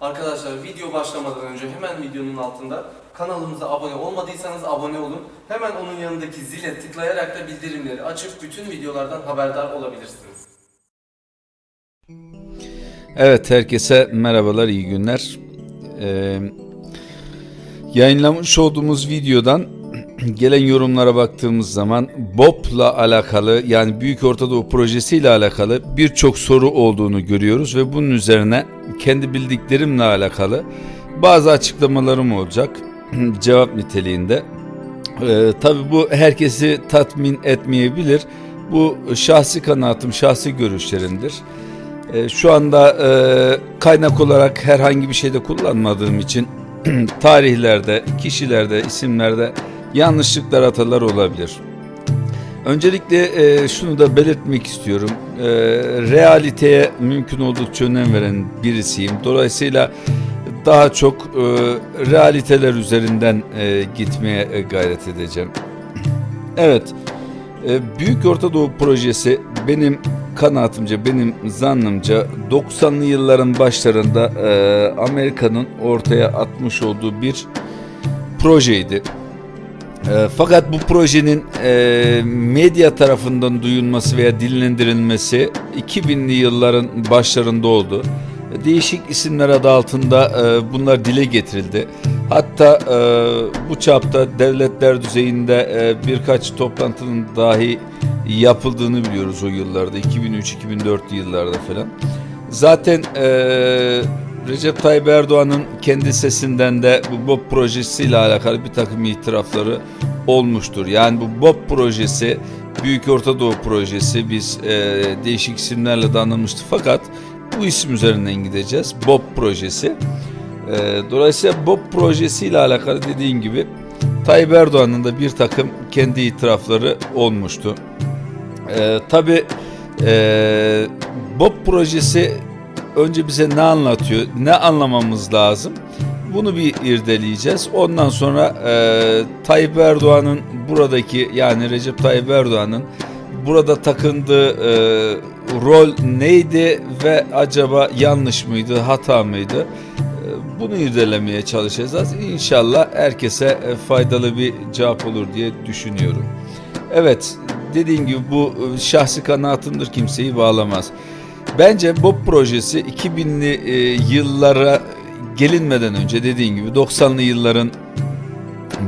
Arkadaşlar video başlamadan önce hemen videonun altında kanalımıza abone olmadıysanız abone olun. Hemen onun yanındaki zile tıklayarak da bildirimleri açıp bütün videolardan haberdar olabilirsiniz. Evet herkese merhabalar iyi günler. Ee, yayınlamış olduğumuz videodan gelen yorumlara baktığımız zaman BOP'la alakalı yani Büyük Orta Doğu Projesi ile alakalı birçok soru olduğunu görüyoruz ve bunun üzerine kendi bildiklerimle alakalı bazı açıklamalarım olacak cevap niteliğinde. Ee, tabii bu herkesi tatmin etmeyebilir. Bu şahsi kanaatim, şahsi görüşlerimdir. E, Şu anda e, kaynak olarak herhangi bir şeyde kullanmadığım için tarihlerde, kişilerde, isimlerde yanlışlıklar hatalar olabilir. Öncelikle e, şunu da belirtmek istiyorum. E, realiteye mümkün oldukça önem veren birisiyim. Dolayısıyla daha çok e, realiteler üzerinden e, gitmeye e, gayret edeceğim. Evet, e, Büyük Orta Doğu Projesi benim kanaatimce, benim zannımca 90'lı yılların başlarında e, Amerika'nın ortaya atmış olduğu bir projeydi. E, fakat bu projenin e, medya tarafından duyulması veya dillendirilmesi 2000'li yılların başlarında oldu. Değişik isimler adı altında e, bunlar dile getirildi. Hatta e, bu çapta devletler düzeyinde e, birkaç toplantının dahi yapıldığını biliyoruz o yıllarda 2003-2004 yıllarda falan. Zaten e, Recep Tayyip Erdoğan'ın kendi sesinden de bu BOP projesiyle alakalı bir takım itirafları olmuştur. Yani bu BOP projesi Büyük Orta Doğu projesi biz e, değişik isimlerle de anılmıştı fakat bu isim üzerinden gideceğiz. BOP projesi. E, dolayısıyla BOP projesiyle alakalı dediğim gibi Tayyip Erdoğan'ın da bir takım kendi itirafları olmuştu. Ee, tabii e, BOP projesi önce bize ne anlatıyor, ne anlamamız lazım? Bunu bir irdeleyeceğiz. Ondan sonra e, Tayyip Erdoğan'ın buradaki yani Recep Tayyip Erdoğan'ın burada takındığı e, rol neydi ve acaba yanlış mıydı, hata mıydı? E, Bunu irdelemeye çalışacağız. İnşallah herkese e, faydalı bir cevap olur diye düşünüyorum. Evet, dediğim gibi bu e, şahsi kanaatimdir kimseyi bağlamaz. Bence BOP projesi 2000'li e, yıllara gelinmeden önce dediğim gibi 90'lı yılların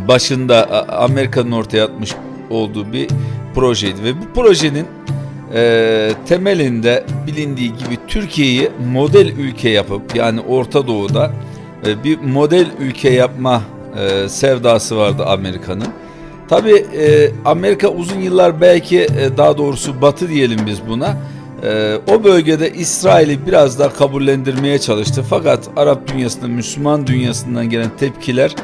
başında Amerika'nın ortaya atmış olduğu bir projeydi ve bu projenin e, temelinde bilindiği gibi Türkiye'yi model ülke yapıp yani Orta Doğu'da e, bir model ülke yapma e, sevdası vardı Amerika'nın. Tabi Amerika uzun yıllar belki e, daha doğrusu Batı diyelim biz buna. E, o bölgede İsrail'i biraz daha kabullendirmeye çalıştı. Fakat Arap dünyasında, Müslüman dünyasından gelen tepkiler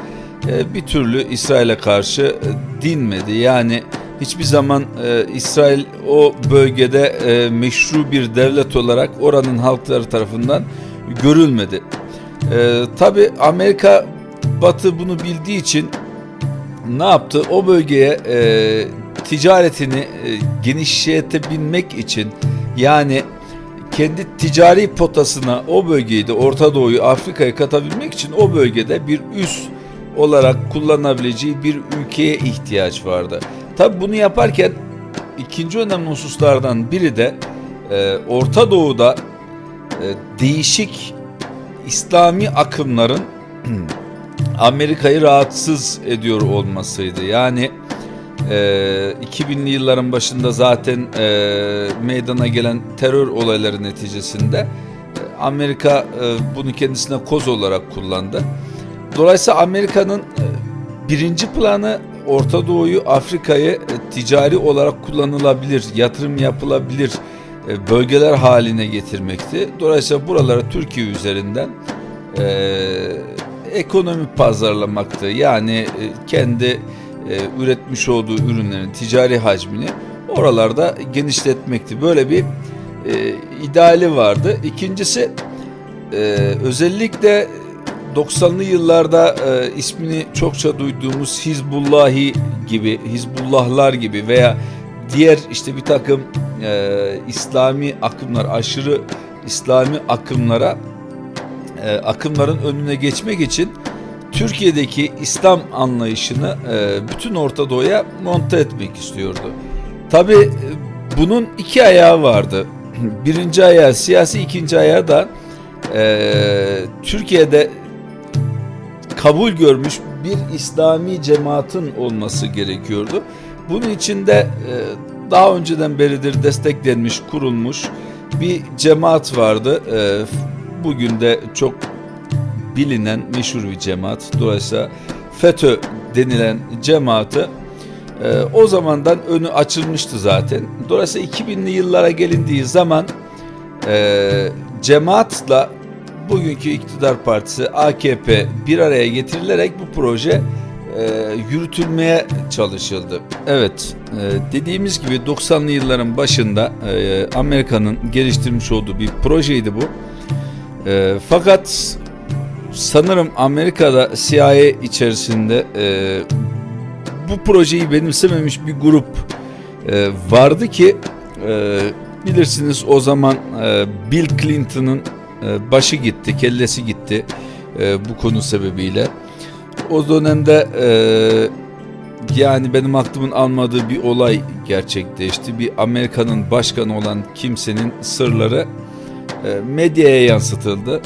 e, bir türlü İsrail'e karşı e, dinmedi. Yani hiçbir zaman e, İsrail o bölgede e, meşru bir devlet olarak oranın halkları tarafından görülmedi. E, Tabi Amerika Batı bunu bildiği için ne yaptı? O bölgeye e, ticaretini e, genişletebilmek için yani kendi ticari potasına o bölgeyi de Orta Doğu'yu Afrika'ya katabilmek için o bölgede bir üs olarak kullanabileceği bir ülkeye ihtiyaç vardı. Tabi bunu yaparken ikinci önemli hususlardan biri de e, Orta Doğu'da e, değişik İslami akımların Amerika'yı rahatsız ediyor olmasıydı. Yani e, 2000'li yılların başında zaten e, meydana gelen terör olayları neticesinde e, Amerika e, bunu kendisine koz olarak kullandı. Dolayısıyla Amerika'nın e, birinci planı Orta Doğu'yu, Afrika'yı e, ticari olarak kullanılabilir, yatırım yapılabilir e, bölgeler haline getirmekti. Dolayısıyla buralara Türkiye üzerinden e, ekonomi pazarlamaktı. Yani e, kendi e, üretmiş olduğu ürünlerin ticari hacmini oralarda genişletmekti. Böyle bir e, ideali vardı. İkincisi e, özellikle 90'lı yıllarda e, ismini çokça duyduğumuz Hizbullahi gibi, Hizbullahlar gibi veya diğer işte bir takım e, İslami akımlar, aşırı İslami akımlara e, akımların önüne geçmek için Türkiye'deki İslam anlayışını e, bütün Orta Doğu'ya monte etmek istiyordu. Tabi bunun iki ayağı vardı. Birinci ayağı siyasi, ikinci ayağı da e, Türkiye'de kabul görmüş bir İslami cemaatin olması gerekiyordu. Bunun için de e, daha önceden beridir desteklenmiş, kurulmuş bir cemaat vardı. E, bugün de çok bilinen meşhur bir cemaat. Dolayısıyla FETÖ denilen cemaati e, o zamandan önü açılmıştı zaten. Dolayısıyla 2000'li yıllara gelindiği zaman e, cemaatla bugünkü iktidar partisi AKP bir araya getirilerek bu proje e, yürütülmeye çalışıldı. Evet, e, dediğimiz gibi 90'lı yılların başında e, Amerika'nın geliştirmiş olduğu bir projeydi bu. E, fakat sanırım Amerika'da CIA içerisinde e, bu projeyi benimsememiş bir grup e, vardı ki e, bilirsiniz o zaman e, Bill Clinton'ın e, başı gitti, kellesi gitti e, bu konu sebebiyle. O dönemde e, yani benim aklımın almadığı bir olay gerçekleşti. Bir Amerika'nın başkanı olan kimsenin sırları e, medyaya yansıtıldı.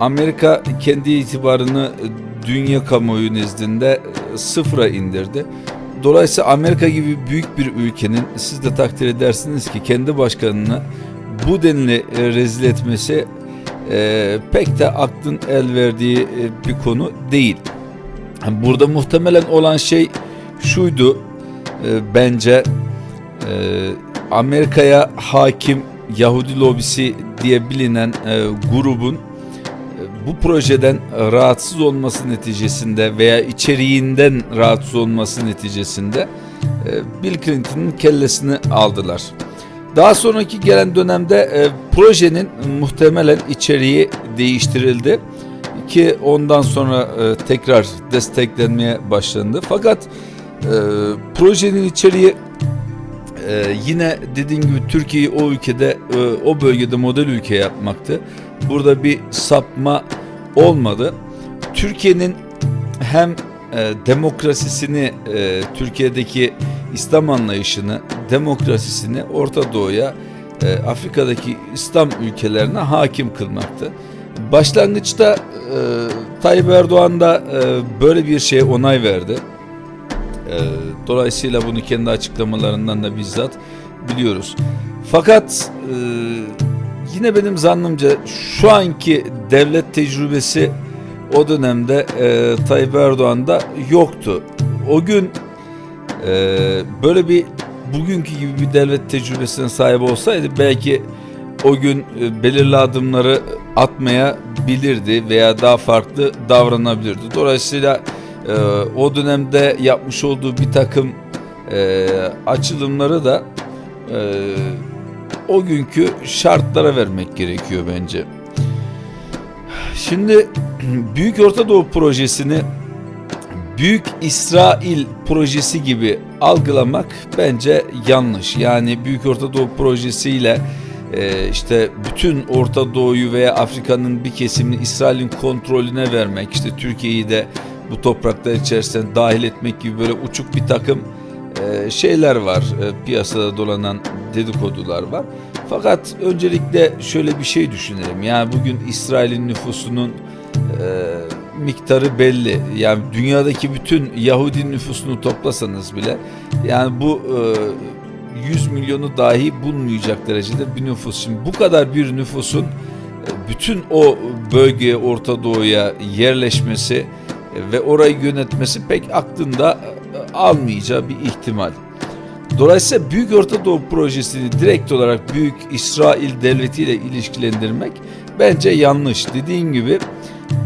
Amerika kendi itibarını dünya kamuoyu nezdinde e, sıfıra indirdi. Dolayısıyla Amerika gibi büyük bir ülkenin siz de takdir edersiniz ki kendi başkanını bu denli e, rezil etmesi e, pek de aklın el verdiği e, bir konu değil. Burada muhtemelen olan şey şuydu e, bence e, Amerika'ya hakim Yahudi lobisi diye bilinen e, grubun e, bu projeden rahatsız olması neticesinde veya içeriğinden rahatsız olması neticesinde e, Bill Clinton'ın kellesini aldılar. Daha sonraki gelen dönemde e, projenin muhtemelen içeriği değiştirildi ki ondan sonra e, tekrar desteklenmeye başlandı. Fakat e, projenin içeriği e, yine dediğim gibi Türkiye'yi o ülkede e, o bölgede model ülke yapmaktı. Burada bir sapma olmadı. Türkiye'nin hem e, demokrasisini e, Türkiye'deki İslam anlayışını, demokrasisini Orta Doğu'ya, e, Afrika'daki İslam ülkelerine hakim kılmaktı. Başlangıçta e, Tayyip Erdoğan da e, böyle bir şeye onay verdi. E, dolayısıyla bunu kendi açıklamalarından da bizzat biliyoruz. Fakat e, yine benim zannımca şu anki devlet tecrübesi o dönemde e, Tayyip Erdoğan'da yoktu. O gün e, böyle bir bugünkü gibi bir devlet tecrübesine sahip olsaydı belki o gün e, belirli adımları atmaya bilirdi veya daha farklı davranabilirdi. Dolayısıyla e, o dönemde yapmış olduğu bir takım e, açılımları da e, o günkü şartlara vermek gerekiyor bence. Şimdi Büyük Orta Doğu projesini Büyük İsrail projesi gibi algılamak bence yanlış. Yani Büyük Orta Doğu projesiyle e, işte bütün Orta Doğu'yu veya Afrika'nın bir kesimini İsrail'in kontrolüne vermek, işte Türkiye'yi de bu topraklar içerisine dahil etmek gibi böyle uçuk bir takım e, şeyler var. E, piyasada dolanan dedikodular var. Fakat öncelikle şöyle bir şey düşünelim. Yani bugün İsrail'in nüfusunun e, miktarı belli. Yani dünyadaki bütün Yahudi nüfusunu toplasanız bile yani bu e, 100 milyonu dahi bulmayacak derecede bir nüfus. Şimdi bu kadar bir nüfusun e, bütün o bölgeye Orta Doğu'ya yerleşmesi e, ve orayı yönetmesi pek aklında almayacağı bir ihtimal. Dolayısıyla Büyük Orta Doğu projesini direkt olarak Büyük İsrail Devleti ile ilişkilendirmek bence yanlış. Dediğim gibi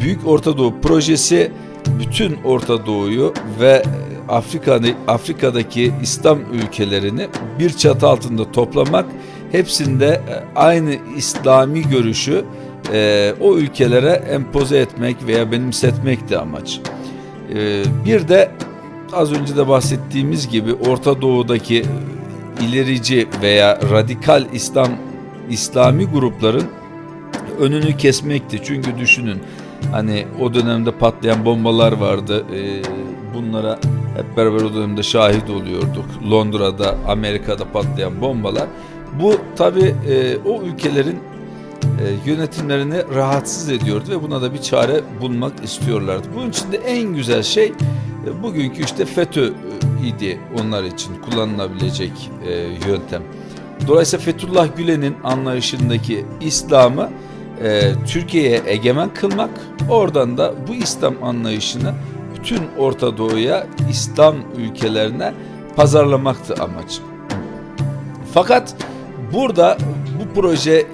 Büyük Orta Doğu projesi bütün Orta Doğu'yu ve Afrika'da Afrika'daki İslam ülkelerini bir çatı altında toplamak, hepsinde e, aynı İslami görüşü e, o ülkelere empoze etmek veya benimsetmek de amaç. E, bir de az önce de bahsettiğimiz gibi Orta Doğu'daki ilerici veya radikal İslam İslami grupların önünü kesmekti. Çünkü düşünün hani o dönemde patlayan bombalar vardı. Ee, bunlara hep beraber o dönemde şahit oluyorduk. Londra'da, Amerika'da patlayan bombalar. Bu tabi o ülkelerin e, yönetimlerini rahatsız ediyordu ve buna da bir çare bulmak istiyorlardı. Bunun için de en güzel şey e, bugünkü işte FETÖ e, idi onlar için kullanılabilecek e, yöntem. Dolayısıyla Fethullah Gülen'in anlayışındaki İslam'ı e, Türkiye'ye egemen kılmak, oradan da bu İslam anlayışını bütün Orta Doğu'ya, İslam ülkelerine pazarlamaktı amaç. Fakat burada bu proje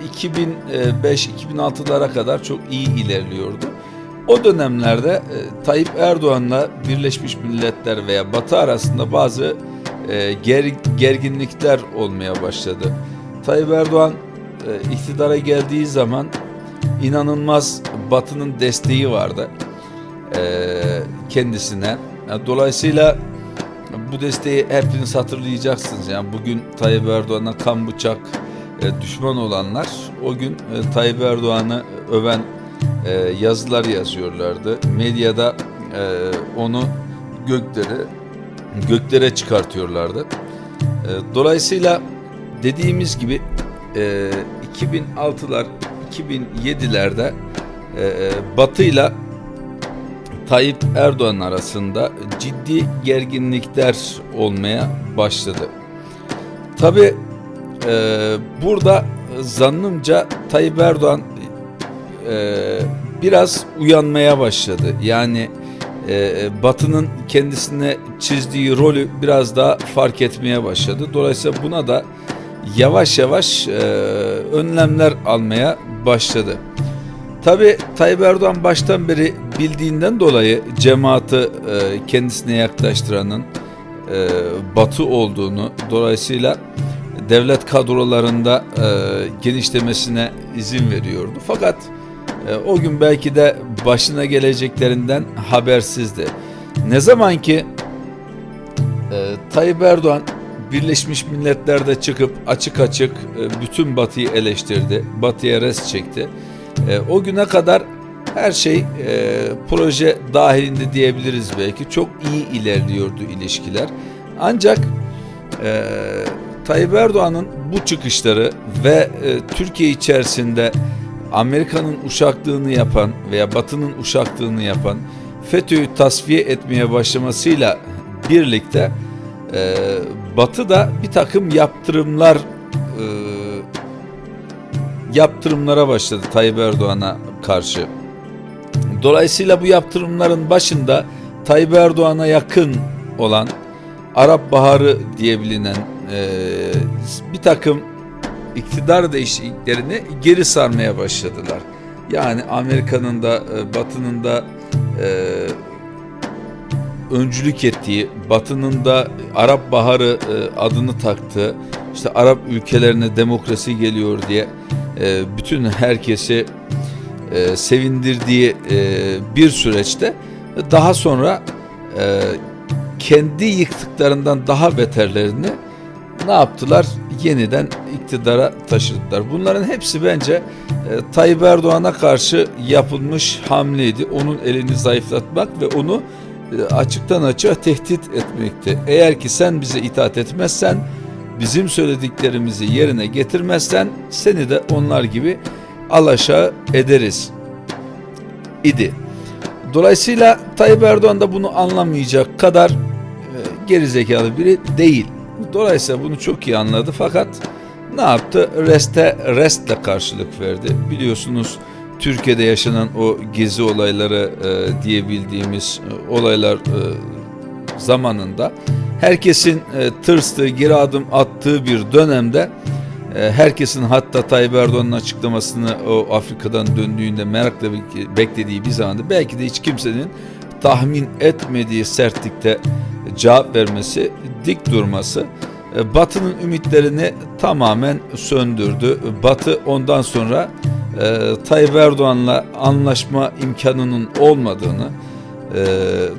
2005-2006'lara kadar çok iyi ilerliyordu. O dönemlerde e, Tayyip Erdoğan'la Birleşmiş Milletler veya Batı arasında bazı e, ger, gerginlikler olmaya başladı. Tayyip Erdoğan e, iktidara geldiği zaman inanılmaz Batı'nın desteği vardı e, kendisine. Dolayısıyla bu desteği hepiniz hatırlayacaksınız. Yani bugün Tayyip Erdoğan'a kan bıçak e, düşman olanlar o gün e, Tayyip Erdoğan'ı öven e, yazılar yazıyorlardı. Medyada e, onu göklere göklere çıkartıyorlardı. E, dolayısıyla dediğimiz gibi e, 2006'lar 2007'lerde e, e, Batı ile Tayyip Erdoğan arasında ciddi gerginlikler olmaya başladı. Tabi e, burada zannımca Tayyip Erdoğan e, biraz uyanmaya başladı. Yani e, Batı'nın kendisine çizdiği rolü biraz daha fark etmeye başladı. Dolayısıyla buna da yavaş yavaş e, önlemler almaya başladı. Tabi Tayyip Erdoğan baştan beri bildiğinden dolayı cemaati e, kendisine yaklaştıranın e, Batı olduğunu dolayısıyla devlet kadrolarında e, genişlemesine izin veriyordu. Fakat e, o gün belki de başına geleceklerinden habersizdi. Ne zaman ki e, Tayyip Erdoğan Birleşmiş Milletler'de çıkıp açık açık e, bütün Batı'yı eleştirdi. Batı'ya res çekti. E, o güne kadar her şey e, proje dahilinde diyebiliriz belki. Çok iyi ilerliyordu ilişkiler. Ancak e, Tayyip Erdoğan'ın bu çıkışları ve e, Türkiye içerisinde Amerika'nın uşaklığını yapan veya Batı'nın uşaklığını yapan FETÖ'yü tasfiye etmeye başlamasıyla birlikte e, Batı da bir takım yaptırımlar e, yaptırımlara başladı Tayyip Erdoğan'a karşı. Dolayısıyla bu yaptırımların başında Tayyip Erdoğan'a yakın olan Arap Baharı diye bilinen e, bir takım iktidar değişikliklerini geri sarmaya başladılar. Yani Amerika'nın da e, Batı'nın da e, öncülük ettiği, Batı'nın da Arap Baharı e, adını taktığı, işte Arap ülkelerine demokrasi geliyor diye e, bütün herkesi e, sevindirdiği e, bir süreçte daha sonra e, kendi yıktıklarından daha beterlerini ne yaptılar? Yeniden iktidara taşıdılar. Bunların hepsi bence e, Tayyip Erdoğan'a karşı yapılmış hamleydi. Onun elini zayıflatmak ve onu e, açıktan açığa tehdit etmekti. Eğer ki sen bize itaat etmezsen, bizim söylediklerimizi yerine getirmezsen seni de onlar gibi alaşağı ederiz idi. Dolayısıyla Tayyip Erdoğan da bunu anlamayacak kadar e, gerizekalı biri değil. Dolayısıyla bunu çok iyi anladı fakat ne yaptı? Reste restle karşılık verdi. Biliyorsunuz Türkiye'de yaşanan o gezi olayları e, diyebildiğimiz e, olaylar e, zamanında herkesin e, tırstığı, geri adım attığı bir dönemde herkesin hatta Tayyip Erdoğan'ın açıklamasını o Afrika'dan döndüğünde merakla beklediği bir zamanda belki de hiç kimsenin tahmin etmediği sertlikte cevap vermesi, dik durması e, Batı'nın ümitlerini tamamen söndürdü. Batı ondan sonra e, Tayyip Erdoğan'la anlaşma imkanının olmadığını e,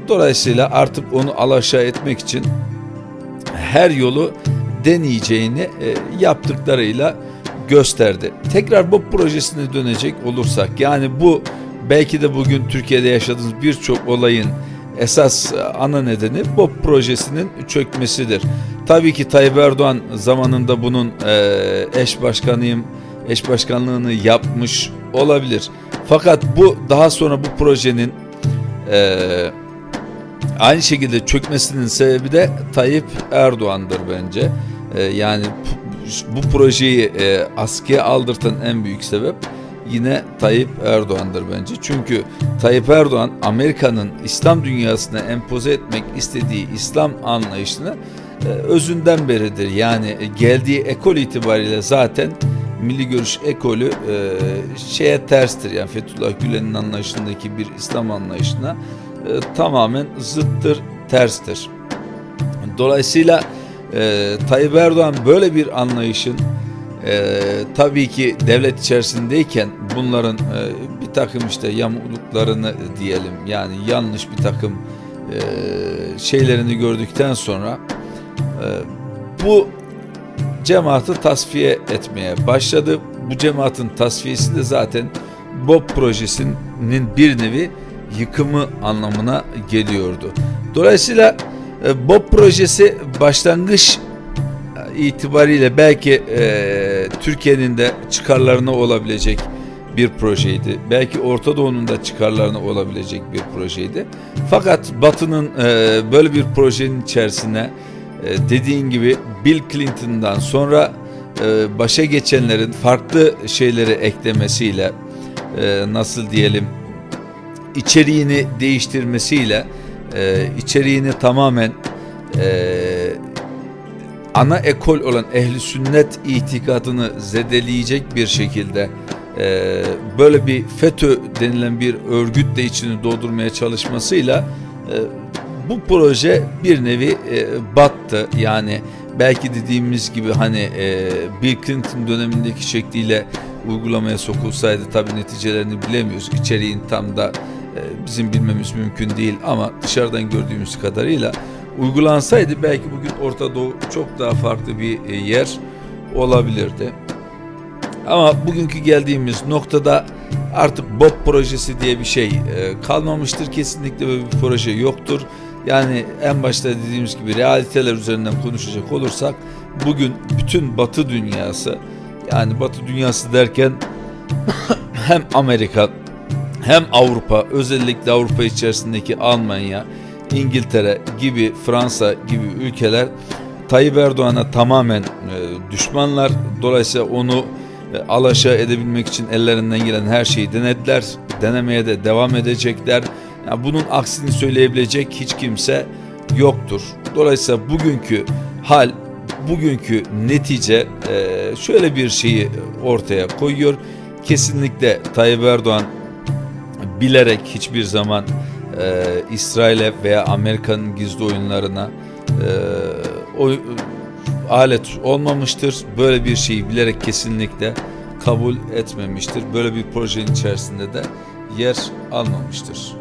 dolayısıyla artık onu alaşağı etmek için her yolu deneyeceğini e, yaptıklarıyla gösterdi. Tekrar BOP projesine dönecek olursak yani bu belki de bugün Türkiye'de yaşadığımız birçok olayın esas e, ana nedeni BOP projesinin çökmesidir. Tabii ki Tayyip Erdoğan zamanında bunun e, eş başkanıyım, eş başkanlığını yapmış olabilir. Fakat bu daha sonra bu projenin e, aynı şekilde çökmesinin sebebi de Tayyip Erdoğan'dır bence. E, yani bu- projeyi e, askıya aldırtan en büyük sebep yine Tayyip Erdoğan'dır bence. Çünkü Tayyip Erdoğan Amerika'nın İslam dünyasına empoze etmek istediği İslam anlayışını e, özünden beridir. Yani e, geldiği ekol itibariyle zaten milli görüş ekolü e, şeye terstir. Yani Fethullah Gülen'in anlayışındaki bir İslam anlayışına e, tamamen zıttır, terstir. Dolayısıyla e, Tayyip Erdoğan böyle bir anlayışın e, tabii ki devlet içerisindeyken bunların e, bir takım işte yamukluklarını diyelim yani yanlış bir takım e, şeylerini gördükten sonra e, bu cemaati tasfiye etmeye başladı. Bu cemaatin tasfiyesi de zaten BOP projesinin bir nevi yıkımı anlamına geliyordu. Dolayısıyla e, BOP projesi başlangıç e, itibariyle belki e, Türkiye'nin de çıkarlarına olabilecek bir projeydi. Belki Orta Doğu'nun da çıkarlarına olabilecek bir projeydi. Fakat Batı'nın e, böyle bir projenin içerisine e, dediğin gibi Bill Clinton'dan sonra e, başa geçenlerin farklı şeyleri eklemesiyle e, nasıl diyelim içeriğini değiştirmesiyle e, içeriğini tamamen e, ana ekol olan ehli sünnet itikadını zedeleyecek bir şekilde e, böyle bir FETÖ denilen bir örgütle içini doldurmaya çalışmasıyla e, bu proje bir nevi e, battı. Yani belki dediğimiz gibi hani e, Bill Clinton dönemindeki şekliyle uygulamaya sokulsaydı tabii neticelerini bilemiyoruz. İçeriğin tam da bizim bilmemiz mümkün değil ama dışarıdan gördüğümüz kadarıyla uygulansaydı belki bugün Orta Doğu çok daha farklı bir e, yer olabilirdi. Ama bugünkü geldiğimiz noktada artık BOP projesi diye bir şey e, kalmamıştır. Kesinlikle böyle bir proje yoktur. Yani en başta dediğimiz gibi realiteler üzerinden konuşacak olursak bugün bütün Batı dünyası yani Batı dünyası derken hem Amerika hem Avrupa özellikle Avrupa içerisindeki Almanya, İngiltere gibi Fransa gibi ülkeler Tayyip Erdoğan'a tamamen e, düşmanlar. Dolayısıyla onu e, alaşağı edebilmek için ellerinden gelen her şeyi denediler. Denemeye de devam edecekler. Yani bunun aksini söyleyebilecek hiç kimse yoktur. Dolayısıyla bugünkü hal, bugünkü netice e, şöyle bir şeyi ortaya koyuyor. Kesinlikle Tayyip Erdoğan bilerek hiçbir zaman e, İsrail'e veya Amerika'nın gizli oyunlarına e, oy, alet olmamıştır. Böyle bir şeyi bilerek kesinlikle kabul etmemiştir. Böyle bir projenin içerisinde de yer almamıştır.